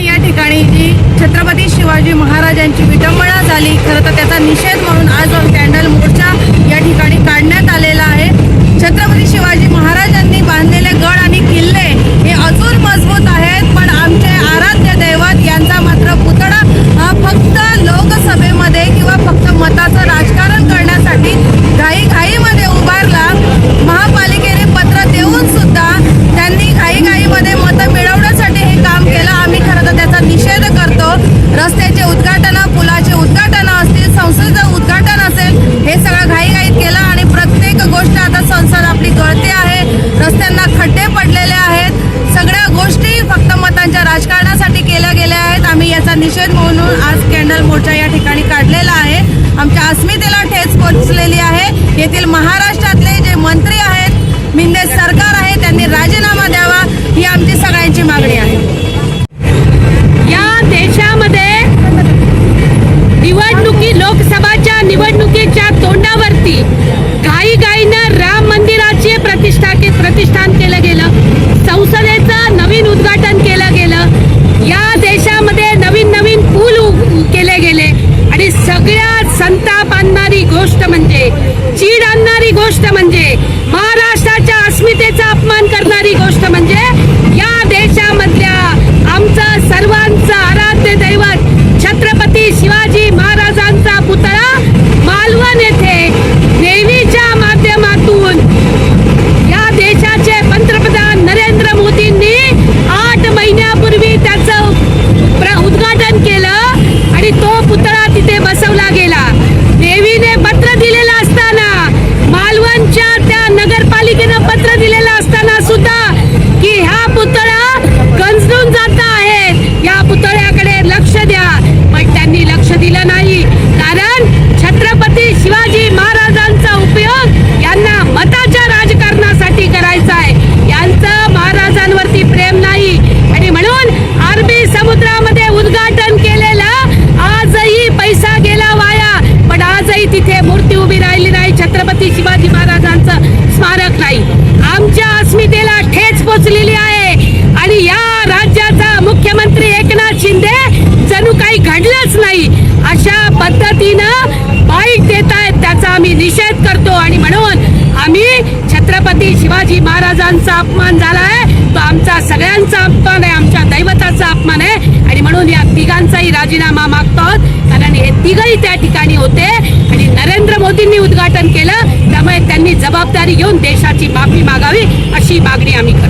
या ठिकाणी जी छत्रपती शिवाजी महाराजांची विटंबना झाली खरं तर त्याचा निषेध म्हणून आज कॅन्डल मोर्चा या ठिकाणी काढण्यात आले निषेध म्हणून आज कॅन्डल मोर्चा या ठिकाणी काढलेला आहे. आमच्या अस्मितेला ठेच पोचलेली आहे. येथील महाराष्ट्र চিড়া आम्ही निषेध करतो आणि म्हणून आम्ही छत्रपती शिवाजी महाराजांचा अपमान झाला आहे. तो आमचा सगळ्यांचा अपमान आहे आमच्या दैवताचा अपमान आहे. आणि म्हणून या तिघांचाही राजीनामा मागतो आहोत. कारण हे तिघही त्या ठिकाणी होते आणि नरेंद्र मोदींनी उद्घाटन केलं. त्यामुळे त्यांनी जबाबदारी घेऊन देशाची माफी मागावी अशी मागणी आम्ही करतो.